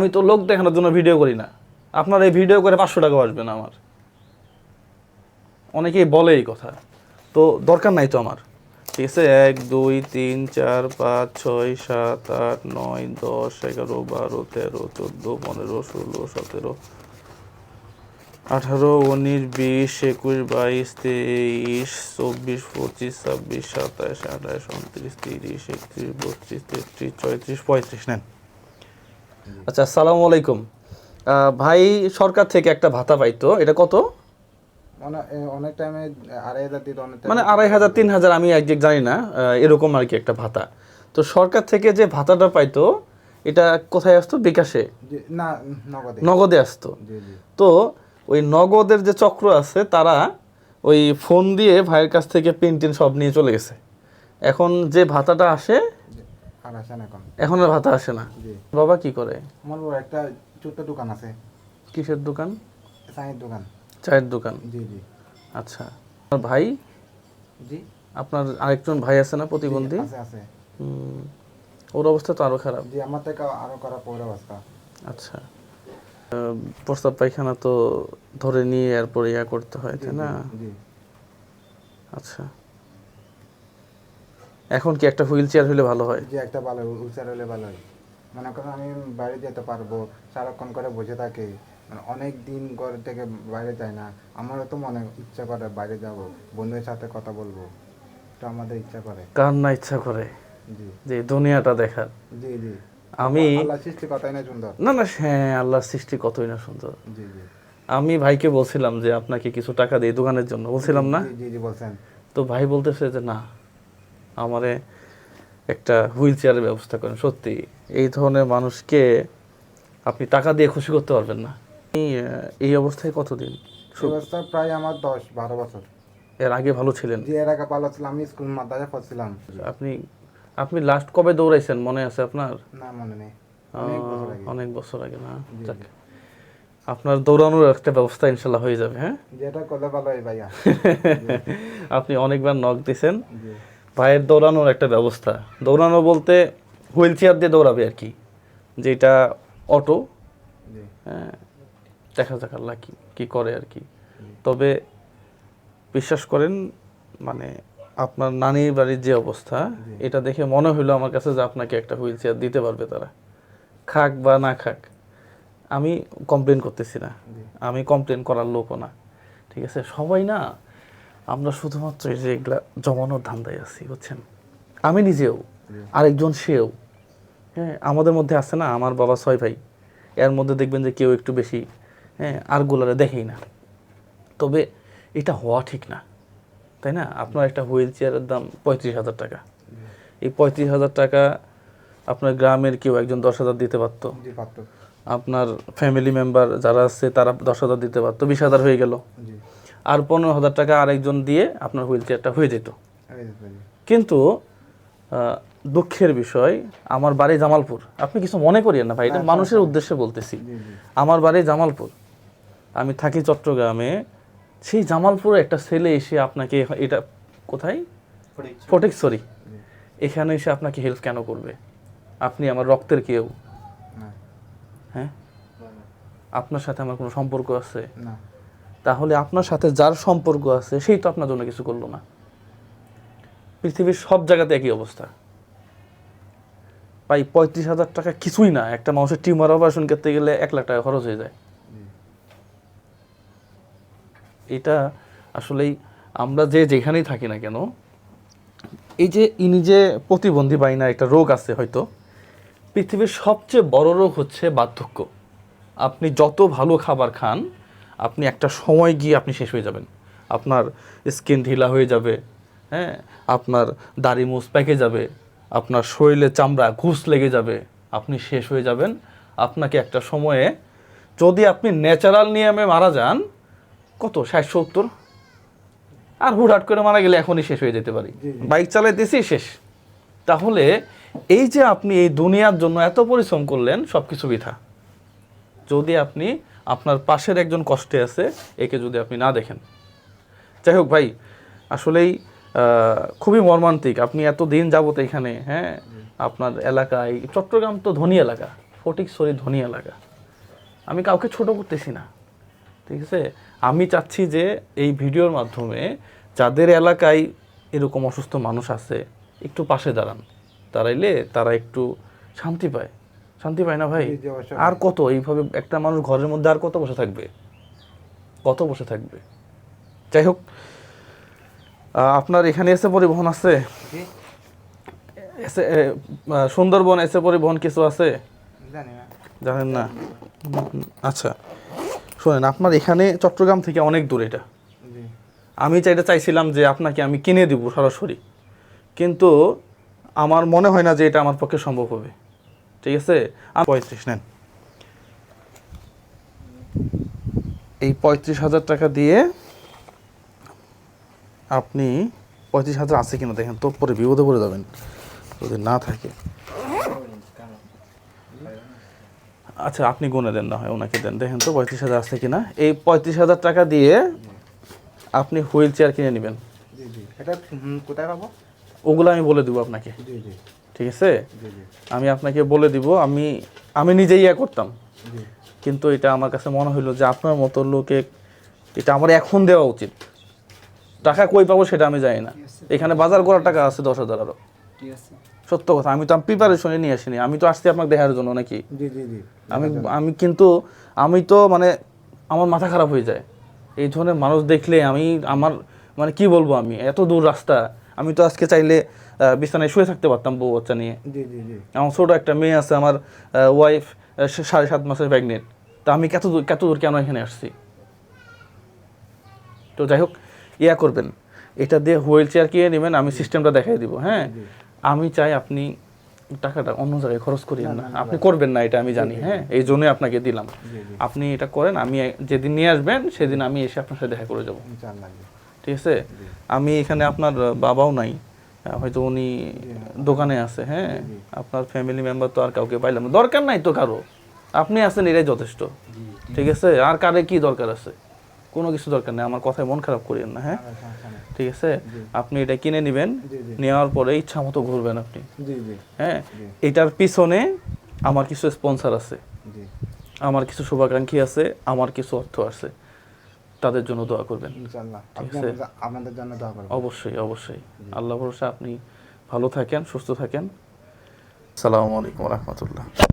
আমি তো লোক দেখানোর জন্য ভিডিও করি না। আপনার এই ভিডিও করে পাঁচশো টাকা আসবে না আমার। অনেকেই বলে এই কথা। তো দরকার নাই তো আমার। ঠিক আছে? এক, দুই, তিন, চার, পাঁচ, ছয়, সাত, আট, নয়, দশ, এগারো, বারো, তেরো, চোদ্দ, পনেরো, ষোলো, সতেরো, আঠারো, উনিশ, বিশ, একুশ, বাইশ, তেইশ, চব্বিশ, পঁচিশ, ছাব্বিশ, সাতাশ, আঠাশ, উনত্রিশ, তিরিশ, একত্রিশ, বত্রিশ, তেত্রিশ, চৌত্রিশ, পঁয়ত্রিশ, নেন। আচ্ছা আসসালামু আলাইকুম। ভাই সরকার থেকে একটা ভাতা পাইতো এটা কত? অনেক অনেক টাইমে আড়াই হাজার দিত অনেক মানে আড়াই হাজার তিন হাজার আমি একজ্যাক্ট জানি না এরকম আর কি একটা ভাতা। তো সরকার থেকে যে ভাতাটা পাইতো এটা কোথায় আসতো? বিকাশে? না নগদে। নগদে আসতো। তো ওই নগদের যে চক্র আছে তারা ওই ফোন দিয়ে ভাইয়ের কাছ থেকে পিন টিন সব নিয়ে চলে গেছে। এখন যে ভাতাটা আসে আর আসেন এখন। এখন আর ভাতা আসে না? জি। বাবা কি করে? আমার বড় একটা ছোট্ট দোকান আছে। কিসের দোকান? চায়ের দোকান। চায়ের দোকান? জি জি। আচ্ছা। আপনার ভাই? জি। আপনার আরেকজন ভাই আছে না প্রতিবন্ধী? আছে আছে। হুম, ওর অবস্থা তো আরও খারাপ। জি আমার থেকে আরও করা পৌর অবস্থা। আচ্ছা। আহ, প্রস্তাব পায়খানা তো ধরে নিয়ে এরপর ইয়া করতে হয় তাই না? জি। আচ্ছা। এখন কি একটা হুইল চেয়ার হলে ভালো হয়? যে একটা ভালো হুইল চেয়ার হলে ভালো হয়। মনে করেন আমি বাইরে যেতে পারব সারাক্ষণ করে বসে থাকি মানে অনেক দিন ঘর থেকে বাইরে যাই না। আমারও তো মনে ইচ্ছা করে বাইরে যাব বন্ধুদের সাথে কথা বলব তো আমাদের ইচ্ছা করে। কার না ইচ্ছা করে? জি। যে দুনিয়াটা দেখার। জি জি। আমি আল্লাহ সৃষ্টি কথাই না সুন্দর। না না হ্যাঁ আল্লাহর সৃষ্টি কতই না সুন্দর। জি জি। আমি ভাইকে বলছিলাম যে আপনাকে কিছু টাকা দিই দোকানের জন্য বলছিলাম না? জি জি বলছেন। তো ভাই বলতেছে যে না। আমারে একটা হুইল চেয়ারের ব্যবস্থা করেন সত্যি। এই ধরনের মানুষকে আপনি টাকা দিয়ে খুশি করতে পারবেন না। এই অবস্থায় কতদিন? অবস্থা প্রায় আমার দশ বারো বছর। এর আগে ভালো ছিলেন? যে এর আগে ভালো ছিল আমি স্কুল মাদ্রাসা পড়ছিলাম। আপনি আপনি লাস্ট কবে দৌড়াইছেন মনে আছে আপনার? না মনে নেই। অনেক বছর আগে। অনেক বছর আগে না? যাক। আপনার দৌড়ানোর একটা ব্যবস্থা ইনশাল্লাহ হয়ে যাবে হ্যাঁ? যেটা করলে ভালো হয় ভাইয়া। আপনি অনেকবার নক দিছেন। ভাইয়ের দৌড়ানোর একটা ব্যবস্থা। দৌড়ানো বলতে হুইল চেয়ার দিয়ে দৌড়াবে আর কি যেটা অটো। হ্যাঁ দেখা যাক আল্লাহ কি কি করে আর কি। তবে বিশ্বাস করেন মানে আপনার নানির বাড়ির যে অবস্থা এটা দেখে মনে হইল আমার কাছে যে আপনাকে একটা হুইল চেয়ার দিতে পারবে তারা। খাক বা না খাক আমি কমপ্লেন করতেছি না। আমি কমপ্লেন করার লোকও না। ঠিক আছে? সবাই না আমরা শুধুমাত্র এই যে এগুলা জমানোর ধান্দায় আছি বুঝছেন? আমি নিজেও আরেকজন সেও হ্যাঁ আমাদের মধ্যে আছে না আমার বাবা ছয় ভাই এর মধ্যে দেখবেন যে কেউ একটু বেশি হ্যাঁ আর গোলারে দেখেই না। তবে এটা হওয়া ঠিক না তাই না? আপনার একটা হুইল চেয়ারের দাম পঁয়ত্রিশ হাজার টাকা। এই পঁয়ত্রিশ হাজার টাকা আপনার গ্রামের কেউ একজন দশ হাজার দিতে পারতো। আপনার ফ্যামিলি মেম্বার যারা আছে তারা দশ হাজার দিতে পারতো বিশ হাজার হয়ে গেল। আর পনেরো হাজার টাকা আরেকজন দিয়ে আপনার হুইল চেয়ারটা হয়ে যেত। কিন্তু দুঃখের বিষয় আমার বাড়ি জামালপুর। আপনি কিছু মনে করিয়েন না ভাই এটা মানুষের উদ্দেশ্যে বলতেছি। জি জি। আমার বাড়ি জামালপুর। আমি থাকি চট্টগ্রামে। সেই জামালপুরে একটা ছেলে এসে আপনাকে এটা কোথায়? ফটিকছড়ি। জি। এখানে এসে আপনাকে হেল্প কেন করবে? আপনি আমার রক্তের কেউ। হ্যাঁ? আপনার সাথে আমার কোনো সম্পর্ক আছে? না। তাহলে আপনার সাথে যার সম্পর্ক আছে, সেই তো আপনার জন্য কিছু করল না। পৃথিবীর সব জায়গাতে একই অবস্থা। প্রায় পঁয়ত্রিশ হাজার টাকা কিছুই না। একটা মানুষের টিউমার অপারেশন করতে গেলে এক লাখ টাকা খরচ হয়ে যায়। এটা আসলেই আমরা যে যেখানেই থাকি না কেন, এই যে ইনি যে প্রতিবন্ধী বাইনা একটা রোগ আছে হয়তো, পৃথিবীর সবচেয়ে বড় রোগ হচ্ছে বার্ধক্য। আপনি যত ভালো খাবার খান আপনি একটা সময় গিয়ে আপনি শেষ হয়ে যাবেন। আপনার স্কিন ঢিলা হয়ে যাবে হ্যাঁ? আপনার দাড়ি মুছ পেকে যাবে আপনার শরীরে চামড়া ঘুষ লেগে যাবে আপনি শেষ হয়ে যাবেন। আপনাকে একটা সময়ে যদি আপনি ন্যাচারাল নিয়মে মারা যান কত? ষাট সত্তর? আর হুটহাট করে মারা গেলে এখনই শেষ হয়ে যেতে পারি। বাইক চালাইতেছি শেষ। তাহলে এই যে আপনি এই দুনিয়ার জন্য এত পরিশ্রম করলেন সব কিছু বৃথা। যদি আপনি আপনার পাশের একজন কষ্টে আছে, একে যদি আপনি না দেখেন। যাই হোক ভাই, আসলেই খুবই মর্মান্তিক। আপনি এত দিন যাবত এখানে হ্যাঁ আপনার এলাকায়, চট্টগ্রাম তো ধনী এলাকা, ফটিকছড়ি ধনী এলাকা। আমি কাউকে ছোট করতেছি না, ঠিক আছে? আমি চাচ্ছি যে এই ভিডিওর মাধ্যমে যাদের এলাকায় এরকম অসুস্থ মানুষ আছে, একটু পাশে দাঁড়ান। দাঁড়াইলে তারা একটু শান্তি পায়। শান্তি পায় না ভাই। আর কত? এইভাবে একটা মানুষ ঘরের মধ্যে আর কত বসে থাকবে? কত বসে থাকবে? যাই হোক আপনার এখানে এসে পরিবহন আছে? এসে সুন্দরবন এসে পরিবহন কিছু আছে? জানেন না? আচ্ছা শোনেন আপনার এখানে চট্টগ্রাম থেকে অনেক দূর এটা। আমি চাইটা চাইছিলাম যে আপনাকে আমি কিনে দিব সরাসরি। কিন্তু আমার মনে হয় না যে এটা আমার পক্ষে সম্ভব হবে। ঠিক আছে? আর পঁয়ত্রিশ নেন। এই পঁয়ত্রিশ হাজার টাকা দিয়ে আপনি পঁয়ত্রিশ হাজার আছে কিনা দেখেন তো পরে বিপদে পড়ে যাবেন যদি না থাকে। আচ্ছা আপনি গুনে দেন না হয় ওনাকে দেন। দেখেন তো পঁয়ত্রিশ হাজার আছে কিনা। এই পঁয়ত্রিশ হাজার টাকা দিয়ে আপনি হুইল চেয়ার কিনে নেবেন। ওগুলো আমি বলে দেবো আপনাকে। জি জি। ঠিক আছে? আমি আপনাকে বলে দিব আমি আমি নিজেই ইয়া করতাম। কিন্তু এটা আমার কাছে মনে হইল যে আপনার মতো লোকে এটা আমার এখন দেওয়া উচিত। টাকা কই পাবো সেটা আমি জানি না। এখানে বাজার করার টাকা আছে দশ হাজার আরও। ঠিক আছে। সত্য কথা আমি তো আমি প্রিপারেশনে নিয়ে আসিনি। আমি তো আসছি আপনাকে দেখার জন্য নাকি? আমি আমি কিন্তু আমি তো মানে আমার মাথা খারাপ হয়ে যায়। এই ধরনের মানুষ দেখলে আমি আমার মানে কি বলব আমি? এত দূর রাস্তা। আমি তো আজকে চাইলে বিছানায় শুয়ে থাকতে পারতাম বউ বাচ্চা নিয়ে। আমার ছোটো একটা মেয়ে আছে আমার ওয়াইফ সাড়ে সাত মাসের প্রেগনেন্ট তা আমি কত দূর কত দূর কেন এখানে আসছি? তো যাই হোক ইয়া করবেন। এটা দিয়ে হুইল চেয়ার কিনে নেবেন আমি সিস্টেমটা দেখাই দিব হ্যাঁ? আমি চাই আপনি টাকাটা অন্য জায়গায় খরচ করিয়েন না আপনি করবেন না এটা আমি জানি হ্যাঁ? এই জন্যই আপনাকে দিলাম। আপনি এটা করেন আমি যেদিন নিয়ে আসবেন সেদিন আমি এসে আপনার সাথে দেখা করে যাব। ঠিক আছে? আমি এখানে আপনার বাবাও নাই। হয়তো উনি দোকানে আছে হ্যাঁ? আপনার ফ্যামিলি মেম্বার তো আর কাউকে পাইলাম দরকার নাই তো কারও। আপনি আছেন এটাই যথেষ্ট। ঠিক আছে? আর কারে কি দরকার আছে? কোনো কিছু দরকার নেই। আমার কথায় মন খারাপ করিয়েন না হ্যাঁ? আর ঠিক আছে? আপনি এটা কিনে নেবেন। নেওয়ার পরে ইচ্ছা মতো ঘুরবেন আপনি। হ্যাঁ? এটার পিছনে আমার কিছু স্পন্সর আছে। আমার কিছু শুভাকাঙ্ক্ষী আছে। আমার কিছু অর্থ আছে। তাদের জন্য দোয়া করবেন। ইনশাআল্লাহ। ঠিক আছে। আমাদের- আপনাদের জন্য দোয়া করবেন। অবশ্যই অবশ্যই। আল্লাহ ভরসা আপনি ভালো থাকেন সুস্থ থাকেন। সালামু আলাইকুম রহমতুল্লাহ।